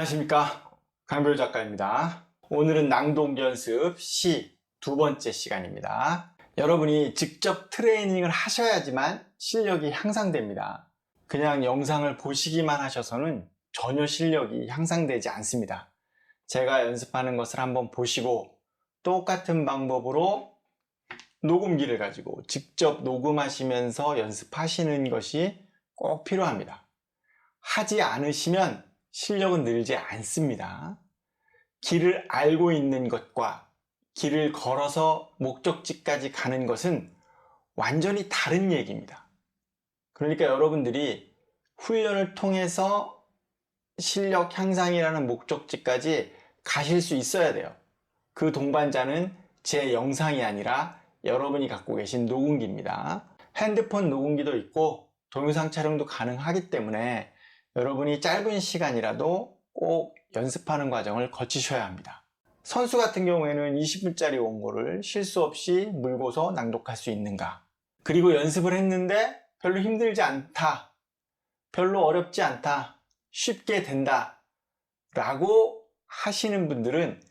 안녕하십니까? 강별 작가입니다. 오늘은 낭독 연습 시 두 번째 시간입니다. 여러분이 직접 트레이닝을 하셔야지만 실력이 향상됩니다. 그냥 영상을 보시기만 하셔서는 전혀 실력이 향상되지 않습니다. 제가 연습하는 것을 한번 보시고 똑같은 방법으로 녹음기를 가지고 직접 녹음하시면서 연습하시는 것이 꼭 필요합니다. 하지 않으시면 실력은 늘지 않습니다. 길을 알고 있는 것과 길을 걸어서 목적지까지 가는 것은 완전히 다른 얘기입니다. 그러니까 여러분들이 훈련을 통해서 실력 향상이라는 목적지까지 가실 수 있어야 돼요. 그 동반자는 제 영상이 아니라 여러분이 갖고 계신 녹음기입니다. 핸드폰 녹음기도 있고 동영상 촬영도 가능하기 때문에 여러분이 짧은 시간이라도 꼭 연습하는 과정을 거치셔야 합니다. 선수 같은 경우에는 20분짜리 원고를 실수 없이 물고서 낭독할 수 있는가? 그리고 연습을 했는데 별로 힘들지 않다. 별로 어렵지 않다. 쉽게 된다. 라고 하시는 분들은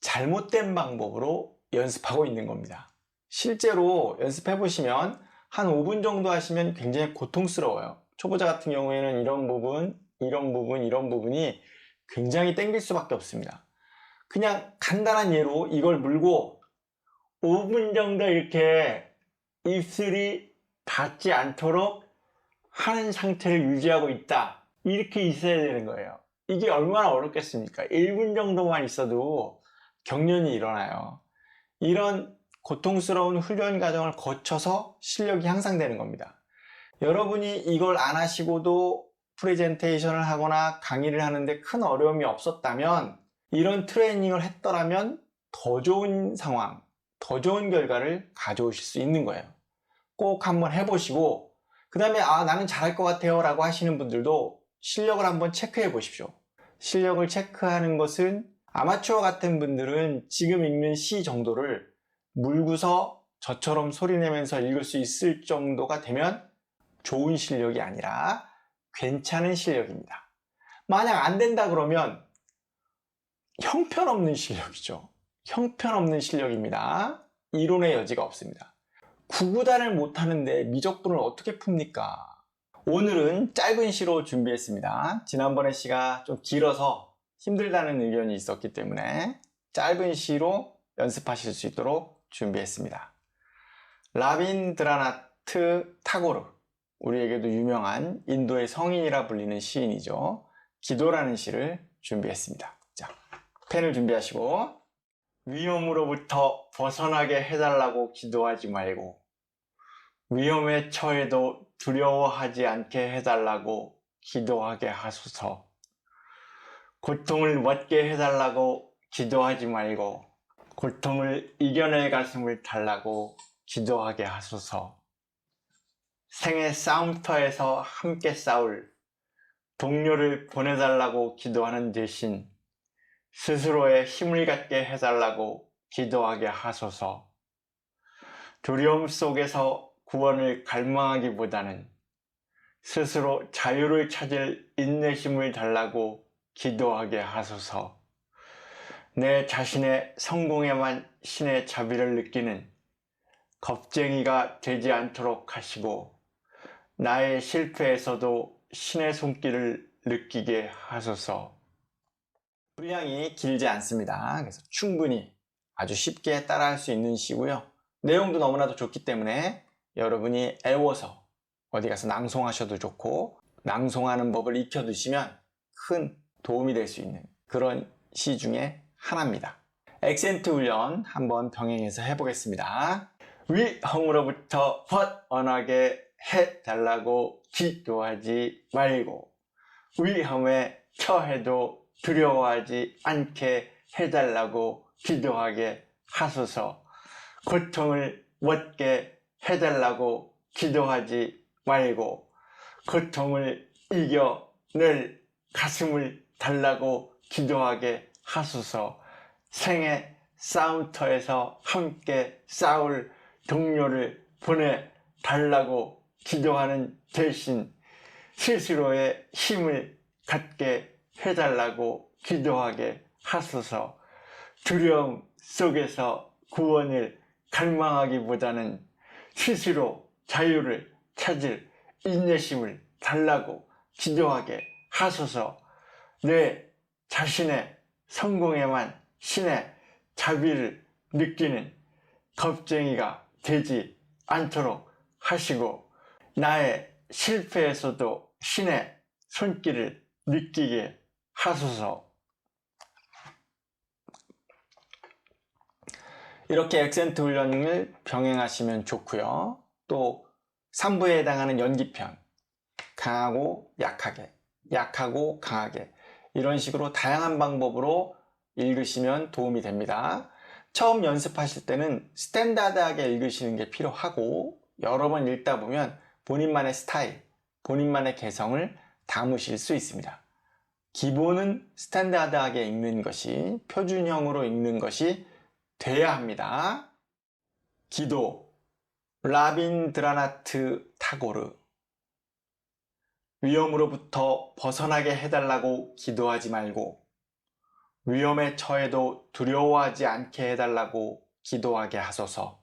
잘못된 방법으로 연습하고 있는 겁니다. 실제로 연습해 보시면 한 5분 정도 하시면 굉장히 고통스러워요. 초보자 같은 경우에는 이런 부분, 이런 부분, 이런 부분이 굉장히 땡길 수밖에 없습니다. 그냥 간단한 예로 이걸 물고 5분 정도 이렇게 입술이 닿지 않도록 하는 상태를 유지하고 있다. 이렇게 있어야 되는 거예요. 이게 얼마나 어렵겠습니까? 1분 정도만 있어도 경련이 일어나요. 이런 고통스러운 훈련 과정을 거쳐서 실력이 향상되는 겁니다. 여러분이 이걸 안 하시고도 프레젠테이션을 하거나 강의를 하는데 큰 어려움이 없었다면 이런 트레이닝을 했더라면 더 좋은 상황, 더 좋은 결과를 가져오실 수 있는 거예요. 꼭 한번 해보시고 그 다음에 아 나는 잘할 것 같아요 라고 하시는 분들도 실력을 한번 체크해 보십시오. 실력을 체크하는 것은 아마추어 같은 분들은 지금 읽는 시 정도를 물고서 저처럼 소리내면서 읽을 수 있을 정도가 되면 좋은 실력이 아니라 괜찮은 실력입니다. 만약 안 된다 그러면 형편없는 실력이죠. 형편없는 실력입니다. 이론의 여지가 없습니다. 구구단을 못하는데 미적분을 어떻게 풉니까? 오늘은 짧은 시로 준비했습니다. 지난번에 시가 좀 길어서 힘들다는 의견이 있었기 때문에 짧은 시로 연습하실 수 있도록 준비했습니다. 라빈드라나트 타고르 우리에게도 유명한 인도의 성인이라 불리는 시인이죠. 기도라는 시를 준비했습니다. 자, 펜을 준비하시고 위험으로부터 벗어나게 해달라고 기도하지 말고 위험에 처해도 두려워하지 않게 해달라고 기도하게 하소서 고통을 멋게 해달라고 기도하지 말고 고통을 이겨낼 가슴을 달라고 기도하게 하소서 생의 싸움터에서 함께 싸울 동료를 보내달라고 기도하는 대신 스스로의 힘을 갖게 해달라고 기도하게 하소서. 두려움 속에서 구원을 갈망하기보다는 스스로 자유를 찾을 인내심을 달라고 기도하게 하소서. 내 자신의 성공에만 신의 자비를 느끼는 겁쟁이가 되지 않도록 하시고 나의 실패에서도 신의 손길을 느끼게 하소서. 분량이 길지 않습니다. 그래서 충분히 아주 쉽게 따라할 수 있는 시고요. 내용도 너무나도 좋기 때문에 여러분이 애워서 어디 가서 낭송하셔도 좋고 낭송하는 법을 익혀두시면 큰 도움이 될 수 있는 그런 시 중에 하나입니다. 액센트 훈련 한번 병행해서 해보겠습니다. 위험으로부터 벗어나게 해달라고 기도하지 말고 위험에 처해도 두려워하지 않게 해달라고 기도하게 하소서. 고통을 얻게 해달라고 기도하지 말고 고통을 이겨낼 가슴을 달라고 기도하게 하소서. 생의 싸움터에서 함께 싸울 동료를 보내 달라고 기도하는 대신 스스로의 힘을 갖게 해달라고 기도하게 하소서. 두려움 속에서 구원을 갈망하기보다는 스스로 자유를 찾을 인내심을 달라고 기도하게 하소서. 내 자신의 성공에만 신의 자비를 느끼는 겁쟁이가 되지 않도록 하시고 나의 실패에서도 신의 손길을 느끼게 하소서 이렇게 액센트 훈련을 병행하시면 좋고요. 또 3부에 해당하는 연기편 강하고 약하게 약하고 강하게 이런 식으로 다양한 방법으로 읽으시면 도움이 됩니다. 처음 연습하실 때는 스탠다드하게 읽으시는 게 필요하고 여러 번 읽다 보면 본인만의 스타일, 본인만의 개성을 담으실 수 있습니다. 기본은 스탠다드하게 읽는 것이 표준형으로 읽는 것이 돼야 합니다. 기도 라빈 드라나트 타고르 위험으로부터 벗어나게 해달라고 기도하지 말고 위험에 처해도 두려워하지 않게 해달라고 기도하게 하소서.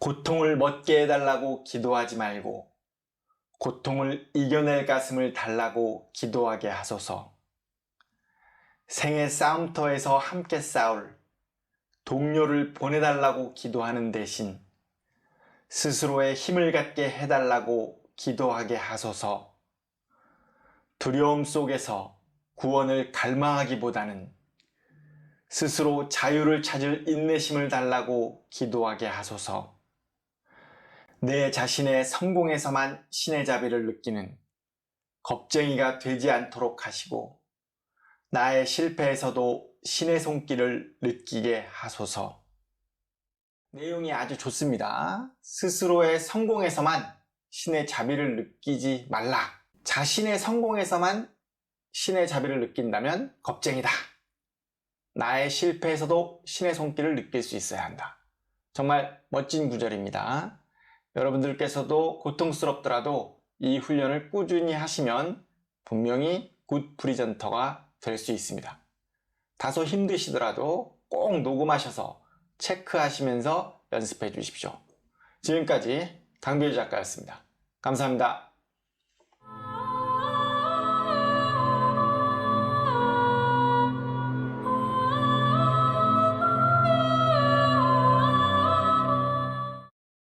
고통을 멋게 해달라고 기도하지 말고 고통을 이겨낼 가슴을 달라고 기도하게 하소서. 생의 싸움터에서 함께 싸울 동료를 보내달라고 기도하는 대신 스스로의 힘을 갖게 해달라고 기도하게 하소서. 두려움 속에서 구원을 갈망하기보다는 스스로 자유를 찾을 인내심을 달라고 기도하게 하소서. 내 자신의 성공에서만 신의 자비를 느끼는 겁쟁이가 되지 않도록 하시고 나의 실패에서도 신의 손길을 느끼게 하소서. 내용이 아주 좋습니다. 스스로의 성공에서만 신의 자비를 느끼지 말라. 자신의 성공에서만 신의 자비를 느낀다면 겁쟁이다. 나의 실패에서도 신의 손길을 느낄 수 있어야 한다. 정말 멋진 구절입니다. 여러분들께서도 고통스럽더라도 이 훈련을 꾸준히 하시면 분명히 굿 프리젠터가 될 수 있습니다. 다소 힘드시더라도 꼭 녹음하셔서 체크하시면서 연습해 주십시오. 지금까지 강비유 작가였습니다. 감사합니다.